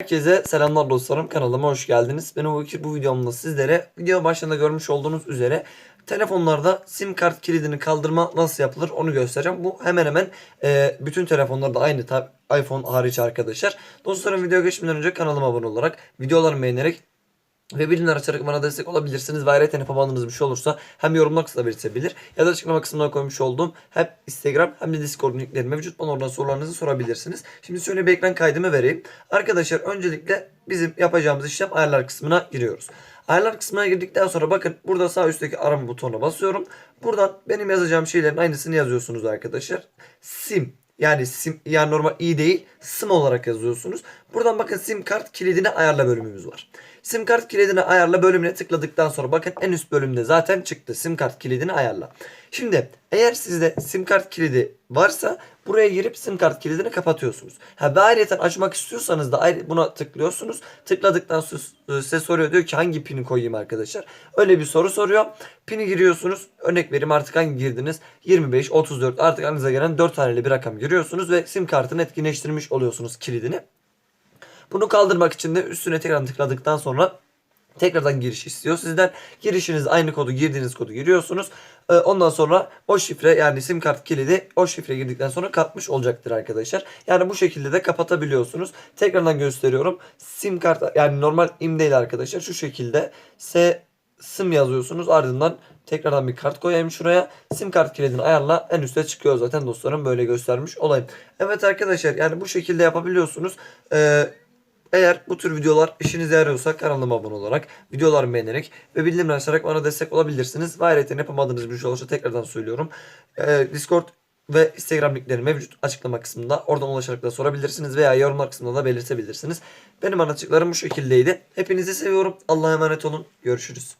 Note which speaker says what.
Speaker 1: Herkese selamlar dostlarım kanalıma hoş geldiniz. Ben bu, bu videomda sizlere video başında görmüş olduğunuz üzere telefonlarda sim kart kilidini kaldırma nasıl yapılır onu göstereceğim. Bu hemen hemen e, bütün telefonlarda aynı tabi iPhone hariç arkadaşlar. Dostlarım video geçmeden önce kanalıma abone olarak videolarımı beğenerek ve bilimler açarak bana destek olabilirsiniz. Ve ayrıca yapamadığınız bir şey olursa hem yorumlar kısmına belirtebilir ya da açıklama kısmına koymuş olduğum hem Instagram hem de Discord linkleri mevcut. Bana oradan sorularınızı sorabilirsiniz. Şimdi şöyle bir ekran kaydımı vereyim. Arkadaşlar öncelikle bizim yapacağımız işlem ayarlar kısmına giriyoruz. Ayarlar kısmına girdikten sonra bakın burada sağ üstteki arama butonuna basıyorum. Buradan benim yazacağım şeylerin aynısını yazıyorsunuz arkadaşlar. Sim yani sim yani normal i değil sim olarak yazıyorsunuz. Buradan bakın sim kart kilidini ayarla bölümümüz var. Sim kart kilidini ayarla bölümüne tıkladıktan sonra bakın en üst bölümde zaten çıktı. Sim kart kilidini ayarla. Şimdi eğer sizde sim kart kilidi varsa buraya girip sim kart kilidini kapatıyorsunuz. Ha ve ayrıca açmak istiyorsanız da buna tıklıyorsunuz. Tıkladıktan sonra size soruyor diyor ki hangi pini koyayım arkadaşlar. Öyle bir soru soruyor. Pini giriyorsunuz. Örnek vereyim artık hangi girdiniz? 25, 34 artık aklınıza gelen 4 haneli bir rakam giriyorsunuz ve sim kartını etkinleştirmiş oluyorsunuz kilidini. Bunu kaldırmak için de üstüne tekrar tıkladıktan sonra tekrardan giriş istiyor sizden. Girişiniz aynı kodu girdiğiniz kodu giriyorsunuz. Ee, Ondan sonra o şifre yani sim kart kilidi o şifre girdikten sonra kalkmış olacaktır arkadaşlar. Yani bu şekilde de kapatabiliyorsunuz. Tekrardan gösteriyorum. Sim kart yani normal im değil arkadaşlar. Şu şekilde S sim yazıyorsunuz. Ardından tekrardan bir kart koyayım şuraya. Sim kart kilidini ayarla. En üstte çıkıyor zaten dostlarım. Böyle göstermiş olayım. Evet arkadaşlar yani bu şekilde yapabiliyorsunuz. Ee, eğer bu tür videolar işinize yarıyorsa kanalıma abone olarak, videolarımı beğenerek ve bildirimleri açarak bana destek olabilirsiniz. Ve ayrıca yapamadığınız bir şey olursa tekrardan söylüyorum. Ee, Discord ve Instagram linkleri mevcut açıklama kısmında. Oradan ulaşarak da sorabilirsiniz veya yorumlar kısmında da belirtebilirsiniz. Benim anlattıklarım bu şekildeydi. Hepinizi seviyorum. Allah'a emanet olun. Görüşürüz.